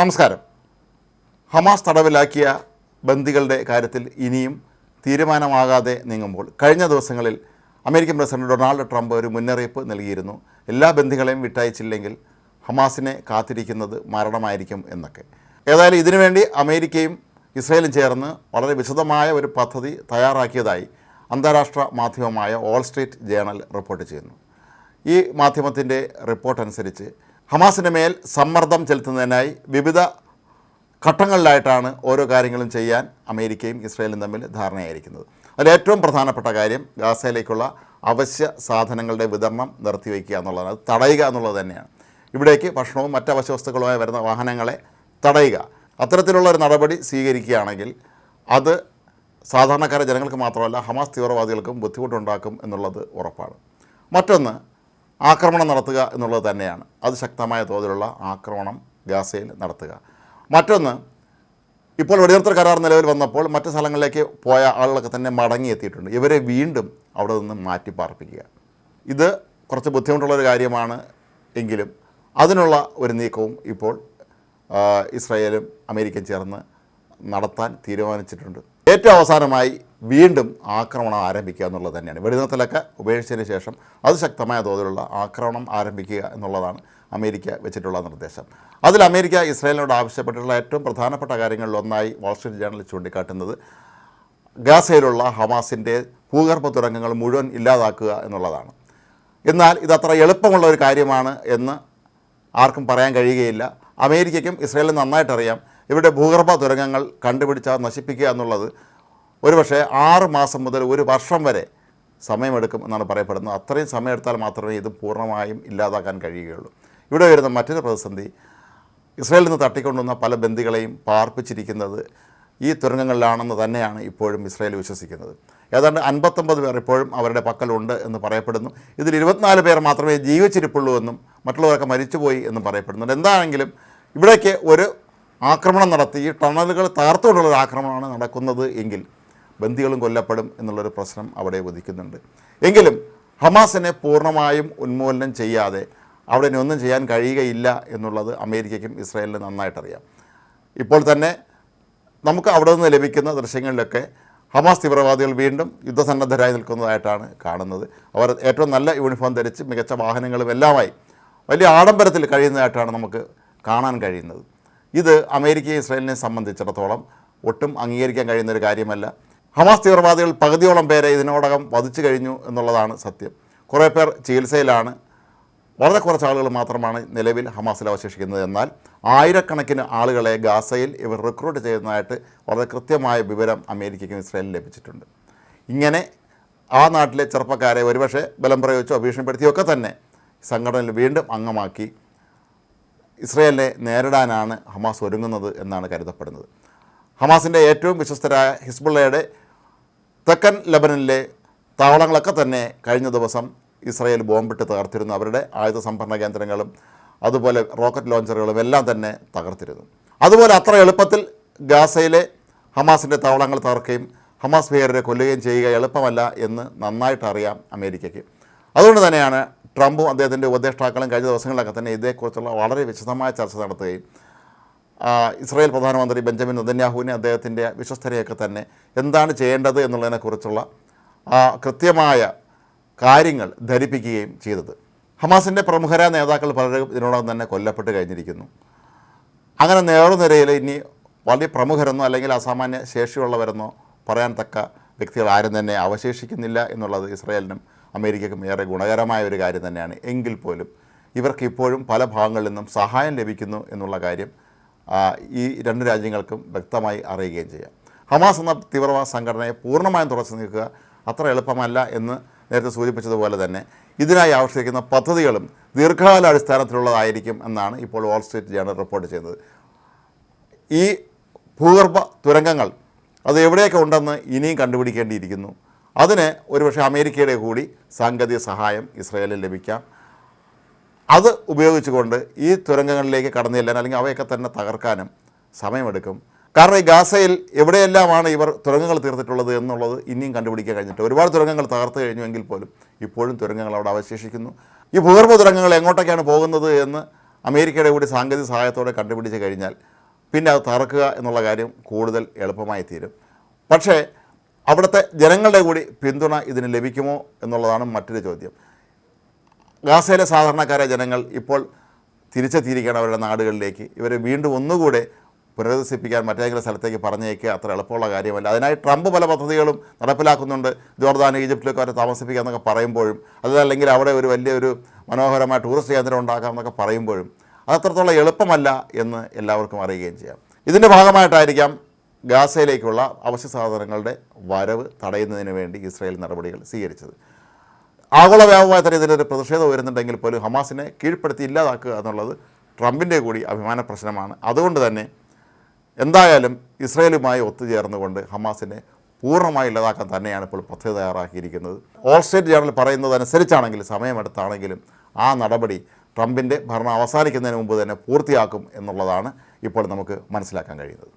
നമസ്കാരം. ഹമാസ് തടവിലാക്കിയ ബന്ദികളുടെ കാര്യത്തിൽ ഇനിയും തീരുമാനമാകാതെ നീങ്ങുമ്പോൾ കഴിഞ്ഞ ദിവസങ്ങളിൽ അമേരിക്കൻ പ്രസിഡന്റ് ഡൊണാൾഡ് ട്രംപ് ഒരു മുന്നറിയിപ്പ് നൽകിയിരുന്നു. എല്ലാ ബന്ധികളെയും വിട്ടയച്ചില്ലെങ്കിൽ ഹമാസിനെ കാത്തിരിക്കുന്നത് മരണമായിരിക്കും എന്നൊക്കെ. ഏതായാലും ഇതിനുവേണ്ടി അമേരിക്കയും ഇസ്രയേലും ചേർന്ന് വളരെ വിശദമായ ഒരു പദ്ധതി തയ്യാറാക്കിയതായി അന്താരാഷ്ട്ര മാധ്യമമായ ഓൾ സ്ട്രീറ്റ് ജേണൽ റിപ്പോർട്ട് ചെയ്യുന്നു. ഈ മാധ്യമത്തിന്റെ റിപ്പോർട്ട് അനുസരിച്ച് ഹമാസിന്റെ മേൽ സമ്മർദ്ദം ചെലുത്തുന്നതിനായി വിവിധ ഘട്ടങ്ങളിലായിട്ടാണ് ഓരോ കാര്യങ്ങളും ചെയ്യാൻ അമേരിക്കയും ഇസ്രയേലും തമ്മിൽ ധാരണയായിരിക്കുന്നത്. അതിൽ ഏറ്റവും പ്രധാനപ്പെട്ട കാര്യം ഗാസയിലേക്കുള്ള അവശ്യ സാധനങ്ങളുടെ വിതരണം നിർത്തിവെക്കുക എന്നുള്ളതാണ്. അത് തടയുക എന്നുള്ളത് തന്നെയാണ്. ഇവിടേക്ക് ഭക്ഷണവും മറ്റ് അവശ്യ വസ്തുക്കളുമായി വരുന്ന വാഹനങ്ങളെ തടയുക. അത്തരത്തിലുള്ള ഒരു നടപടി സ്വീകരിക്കുകയാണെങ്കിൽ അത് സാധാരണക്കാരെ ജനങ്ങൾക്ക് മാത്രമല്ല ഹമാസ് തീവ്രവാദികൾക്കും ബുദ്ധിമുട്ടുണ്ടാക്കും എന്നുള്ളത് ഉറപ്പാണ്. മറ്റൊന്ന് ആക്രമണം നടത്തുക എന്നുള്ളത് തന്നെയാണ്. അത് ശക്തമായ തോതിലുള്ള ആക്രമണം ഗാസയിൽ നടത്തുക. മറ്റൊന്ന് ഇപ്പോൾ വെടിനിർത്തൽ കരാർ നിലവിൽ വന്നപ്പോൾ മറ്റ് സ്ഥലങ്ങളിലേക്ക് പോയ ആളുകളൊക്കെ തന്നെ മടങ്ങിയെത്തിയിട്ടുണ്ട്. ഇവരെ വീണ്ടും അവിടെ നിന്ന് മാറ്റി പാർപ്പിക്കുക ഇത് കുറച്ച് ബുദ്ധിമുട്ടുള്ളൊരു കാര്യമാണ് എങ്കിലും അതിനുള്ള ഒരു നീക്കവും ഇപ്പോൾ ഇസ്രായേലും അമേരിക്കയും ചേർന്ന് നടത്താൻ തീരുമാനിച്ചിട്ടുണ്ട്. ഏറ്റവും അവസാനമായി വീണ്ടും ആക്രമണം ആരംഭിക്കുക എന്നുള്ളത് തന്നെയാണ്. വെടിനിർത്തലൊക്കെ ഉപേക്ഷിച്ചതിന് ശേഷം അത് ശക്തമായ തോതിലുള്ള ആക്രമണം ആരംഭിക്കുക എന്നുള്ളതാണ് അമേരിക്ക വെച്ചിട്ടുള്ള നിർദ്ദേശം. അതിൽ അമേരിക്ക ഇസ്രായേലിനോട് ആവശ്യപ്പെട്ടിട്ടുള്ള ഏറ്റവും പ്രധാനപ്പെട്ട കാര്യങ്ങളിലൊന്നായി വാൾസ്ട്രീറ്റ് ജേണൽ ചൂണ്ടിക്കാട്ടുന്നത് ഗാസയിലുള്ള ഹമാസിന്റെ ഭൂഗർഭ തുരങ്കങ്ങൾ മുഴുവൻ ഇല്ലാതാക്കുക എന്നുള്ളതാണ്. എന്നാൽ ഇതത്ര എളുപ്പമുള്ള ഒരു കാര്യമാണ് എന്ന് ആർക്കും പറയാൻ കഴിയുകയില്ല. അമേരിക്കയ്ക്കും ഇസ്രയേലിനും നന്നായിട്ടറിയാം. ഇവരുടെ ഭൂഗർഭ തുരങ്കങ്ങൾ കണ്ടുപിടിച്ചാൽ നശിപ്പിക്കുക എന്നുള്ളത് ഒരുപക്ഷെ ആറ് മാസം മുതൽ ഒരു വർഷം വരെ സമയമെടുക്കും എന്നാണ് പറയപ്പെടുന്നത്. അത്രയും സമയമെടുത്താൽ മാത്രമേ ഇത് പൂർണമായും ഇല്ലാതാക്കാൻ കഴിയുകയുള്ളൂ. ഇവിടെ വരുന്ന മറ്റൊരു പ്രതിസന്ധി ഇസ്രയേലിൽ നിന്ന് തട്ടിക്കൊണ്ടുവന്ന പല ബന്ദികളെയും പാർപ്പിച്ചിരിക്കുന്നത് ഈ തുരങ്കങ്ങളിലാണെന്ന് തന്നെയാണ് ഇപ്പോഴും ഇസ്രയേൽ വിശ്വസിക്കുന്നത്. ഏതാണ്ട് അൻപത്തൊമ്പത് പേർ ഇപ്പോഴും അവരുടെ പക്കലുണ്ട് എന്ന് പറയപ്പെടുന്നു. ഇതിൽ ഇരുപത്തിനാല് പേർ മാത്രമേ ജീവിച്ചിരിപ്പുള്ളൂ എന്നും മറ്റുള്ളവരൊക്കെ മരിച്ചുപോയി എന്നും പറയപ്പെടുന്നുണ്ട്. എന്താണെങ്കിലും ഇവിടേക്ക് ഒരു ആക്രമണം നടത്തി ഈ ടണലുകൾ തകർത്തുകൊണ്ടുള്ള ഒരു ആക്രമണമാണ് നടക്കുന്നത് എങ്കിൽ ബന്ദികളും കൊല്ലപ്പെടും എന്നുള്ളൊരു പ്രശ്നം അവിടെ ഉദിക്കുന്നുണ്ട്. എങ്കിലും ഹമാസിനെ പൂർണമായും ഉന്മൂലനം ചെയ്യാതെ അവിടെ ഒന്നും ചെയ്യാൻ കഴിയുകയില്ല എന്നുള്ളത് അമേരിക്കയ്ക്കും ഇസ്രായേലിനും നന്നായിട്ടറിയാം. ഇപ്പോൾ തന്നെ നമുക്ക് അവിടെ നിന്ന് ലഭിക്കുന്ന ദൃശ്യങ്ങളിലൊക്കെ ഹമാസ് തീവ്രവാദികൾ വീണ്ടും യുദ്ധസന്നദ്ധരായി നിൽക്കുന്നതായിട്ടാണ് കാണുന്നത്. അവർ ഏറ്റവും നല്ല യൂണിഫോം ധരിച്ച് മികച്ച വാഹനങ്ങളും എല്ലാമായി വലിയ ആഡംബരത്തിൽ കഴിയുന്നതായിട്ടാണ് നമുക്ക് കാണാൻ കഴിയുന്നത്. ഇത് അമേരിക്കയും ഇസ്രായേലിനെ സംബന്ധിച്ചിടത്തോളം ഒട്ടും അംഗീകരിക്കാൻ കഴിയുന്ന ഒരു കാര്യമല്ല. ഹമാസ് തീവ്രവാദികൾ പകുതിയോളം പേരെ ഇതിനോടകം വധിച്ചു കഴിഞ്ഞു എന്നുള്ളതാണ് സത്യം. കുറേ പേർ ചികിത്സയിലാണ്. വളരെ കുറച്ച് ആളുകൾ മാത്രമാണ് നിലവിൽ ഹമാസിൽ അവശേഷിക്കുന്നത്. എന്നാൽ ആയിരക്കണക്കിന് ആളുകളെ ഗാസയിൽ ഇവർ റിക്രൂട്ട് ചെയ്യുന്നതായിട്ട് വളരെ കൃത്യമായ വിവരം അമേരിക്കയ്ക്കും ഇസ്രായേലിനും ലഭിച്ചിട്ടുണ്ട്. ഇങ്ങനെ ആ നാട്ടിലെ ചെറുപ്പക്കാരെ ഒരുപക്ഷെ ബലം പ്രയോഗിച്ചോ ഭീഷണിപ്പെടുത്തിയോ ഒക്കെ തന്നെ സംഘടനയിൽ വീണ്ടും അംഗമാക്കി ഇസ്രയേലിനെ നേരിടാനാണ് ഹമാസ് ഒരുങ്ങുന്നത് എന്നാണ് കരുതപ്പെടുന്നത്. ഹമാസിന്റെ ഏറ്റവും വിശ്വസ്തരായ ഹിസ്ബുള്ളയുടെ തെക്കൻ ലബനനിലെ താവളങ്ങളൊക്കെ തന്നെ കഴിഞ്ഞ ദിവസം ഇസ്രയേൽ ബോംബിട്ട് തകർത്തിരുന്നു. അവരുടെ ആയുധ സംഭരണ കേന്ദ്രങ്ങളും അതുപോലെ റോക്കറ്റ് ലോഞ്ചറുകളും എല്ലാം തന്നെ തകർത്തിരുന്നു. അതുപോലെ അത്ര എളുപ്പത്തിൽ ഗാസയിലെ ഹമാസിന്റെ താവളങ്ങൾ തകർക്കുകയും ഹമാസ് ഭീകരരെ കൊല്ലുകയും ചെയ്യുക എളുപ്പമല്ല എന്ന് നന്നായിട്ട് അറിയാം അമേരിക്കയ്ക്ക്. അതുകൊണ്ട് തന്നെയാണ് ട്രംപും അദ്ദേഹത്തിന്റെ ഉപദേഷ്ടാക്കളും കഴിഞ്ഞ ദിവസങ്ങളിലൊക്കെ തന്നെ ഇതേക്കുറിച്ചുള്ള വളരെ വിശദമായ ചർച്ച നടത്തുകയും ഇസ്രായേൽ പ്രധാനമന്ത്രി ബെഞ്ചമിൻ നെതന്യാഹുവിനെ അദ്ദേഹത്തിന്റെ വിശ്വസ്തരെയൊക്കെ തന്നെ എന്താണ് ചെയ്യേണ്ടത് എന്നുള്ളതിനെക്കുറിച്ചുള്ള കൃത്യമായ കാര്യങ്ങൾ ധരിപ്പിക്കുകയും ചെയ്തത്. ഹമാസിന്റെ പ്രമുഖരായ നേതാക്കൾ പലരും ഇതിനോടകം തന്നെ കൊല്ലപ്പെട്ട് കഴിഞ്ഞിരിക്കുന്നു. അങ്ങനെ നേർനിരയിൽ ഇനി വലിയ പ്രമുഖരെന്നോ അല്ലെങ്കിൽ അസാമാന്യ ശേഷിയുള്ളവരെന്നോ പറയാൻ തക്ക വ്യക്തികൾ ആരും തന്നെ അവശേഷിക്കുന്നില്ല എന്നുള്ളത് ഇസ്രായേലിനും അമേരിക്കയ്ക്കും ഏറെ ഗുണകരമായ ഒരു കാര്യം തന്നെയാണ്. എങ്കിൽ പോലും ഇവർക്ക് ഇപ്പോഴും പല ഭാഗങ്ങളിൽ നിന്നും സഹായം ലഭിക്കുന്നു എന്നുള്ള കാര്യം ഈ രണ്ട് രാജ്യങ്ങൾക്കും വ്യക്തമായി അറിയുകയും ചെയ്യാം. ഹമാസ് എന്ന തീവ്രവാദ സംഘടനയെ പൂർണമായും തുറച്ചു നീക്കുക അത്ര എളുപ്പമല്ല എന്ന് നേരത്തെ സൂചിപ്പിച്ചതുപോലെ തന്നെ ഇതിനായി ആവിഷ്കരിക്കുന്ന പദ്ധതികളും ദീർഘകാലാടിസ്ഥാനത്തിലുള്ളതായിരിക്കും എന്നാണ് ഇപ്പോൾ വാൾ സ്ട്രീറ്റ് ജേണൽ റിപ്പോർട്ട് ചെയ്യുന്നത്. ഈ ഭൂഗർഭ തുരങ്കങ്ങൾ അത് എവിടെയൊക്കെ ഉണ്ടെന്ന് ഇനിയും കണ്ടുപിടിക്കേണ്ടിയിരിക്കുന്നു. അതിന് ഒരുപക്ഷെ അമേരിക്കയുടെ കൂടി സാങ്കേതിക സഹായം ഇസ്രായേലിൽ ലഭിക്കാം. അത് ഉപയോഗിച്ചുകൊണ്ട് ഈ തുരങ്കങ്ങളിലേക്ക് കടന്നു ചെല്ലാൻ അല്ലെങ്കിൽ അവയൊക്കെ തന്നെ തകർക്കാനും സമയമെടുക്കും. കാരണം ഈ ഗാസയിൽ എവിടെയെല്ലാമാണ് ഇവർ തുരങ്കങ്ങൾ തീർത്തിട്ടുള്ളത് എന്നുള്ളത് ഇനിയും കണ്ടുപിടിക്കാൻ കഴിഞ്ഞിട്ട് ഒരുപാട് തുരങ്കങ്ങൾ തകർത്ത് കഴിഞ്ഞുവെങ്കിൽ പോലും ഇപ്പോഴും തുരങ്കങ്ങൾ അവിടെ അവശേഷിക്കുന്നു. ഈ ഭൂഗർഭ തുരങ്കങ്ങൾ എങ്ങോട്ടൊക്കെയാണ് പോകുന്നത് എന്ന് അമേരിക്കയുടെ കൂടി സാങ്കേതിക സഹായത്തോടെ കണ്ടുപിടിച്ച് കഴിഞ്ഞാൽ പിന്നെ അത് തകർക്കുക എന്നുള്ള കാര്യം കൂടുതൽ എളുപ്പമായി തീരും. പക്ഷേ അവിടുത്തെ ജനങ്ങളുടെ കൂടി പിന്തുണ ഇതിന് ലഭിക്കുമോ എന്നുള്ളതാണ് മറ്റൊരു ചോദ്യം. ഗാസയിലെ സാധാരണക്കാരായ ജനങ്ങൾ ഇപ്പോൾ തിരിച്ചെത്തിയിരിക്കുകയാണ് അവരുടെ നാടുകളിലേക്ക്. ഇവരെ വീണ്ടും ഒന്നുകൂടെ പുനരധിവസിപ്പിക്കാൻ മറ്റേതെങ്കിലും സ്ഥലത്തേക്ക് പറഞ്ഞേക്കുക അത്ര എളുപ്പമുള്ള കാര്യമല്ല. അതിനായി ട്രംപ് പല പദ്ധതികളും നടപ്പിലാക്കുന്നുണ്ട്. ജോർദാൻ ഈജിപ്തിലൊക്കെ അവരെ താമസിപ്പിക്കുക എന്നൊക്കെ പറയുമ്പോഴും അതല്ലെങ്കിൽ അവിടെ ഒരു വലിയൊരു മനോഹരമായ ടൂറിസ്റ്റ് കേന്ദ്രം ഉണ്ടാക്കാം എന്നൊക്കെ പറയുമ്പോഴും അതത്രത്തോളം എളുപ്പമല്ല എന്ന് എല്ലാവർക്കും അറിയുകയും ചെയ്യാം. ഇതിന്റെ ഭാഗമായിട്ടായിരിക്കാം ഗാസയിലേക്കുള്ള അവശ്യ സാധനങ്ങളുടെ വരവ് തടയുന്നതിന് വേണ്ടി ഇസ്രായേൽ നടപടികൾ സ്വീകരിച്ചത്. ആഗോള വ്യാപകമായി തന്നെ ഇതിനൊരു പ്രതിഷേധം വരുന്നുണ്ടെങ്കിൽ പോലും ഹമാസിനെ കീഴ്പ്പെടുത്തി ഇല്ലാതാക്കുക എന്നുള്ളത് ട്രംപിന്റെ കൂടി അഭിമാന പ്രശ്നമാണ്. അതുകൊണ്ട് തന്നെ എന്തായാലും ഇസ്രയേലുമായി ഒത്തുചേർന്നുകൊണ്ട് ഹമാസിനെ പൂർണമായി ഇല്ലാതാക്കാൻ തന്നെയാണ് ഇപ്പോൾ പദ്ധതി തയ്യാറാക്കിയിരിക്കുന്നത്. ഓൾ സ്റ്റേറ്റ് ജേണൽ പറയുന്നതനുസരിച്ചാണെങ്കിലും സമയമെടുത്താണെങ്കിലും ആ നടപടി ട്രംപിന്റെ ഭരണം അവസാനിക്കുന്നതിന് മുമ്പ് തന്നെ പൂർത്തിയാക്കും എന്നുള്ളതാണ് ഇപ്പോൾ നമുക്ക് മനസ്സിലാക്കാൻ കഴിയുന്നത്.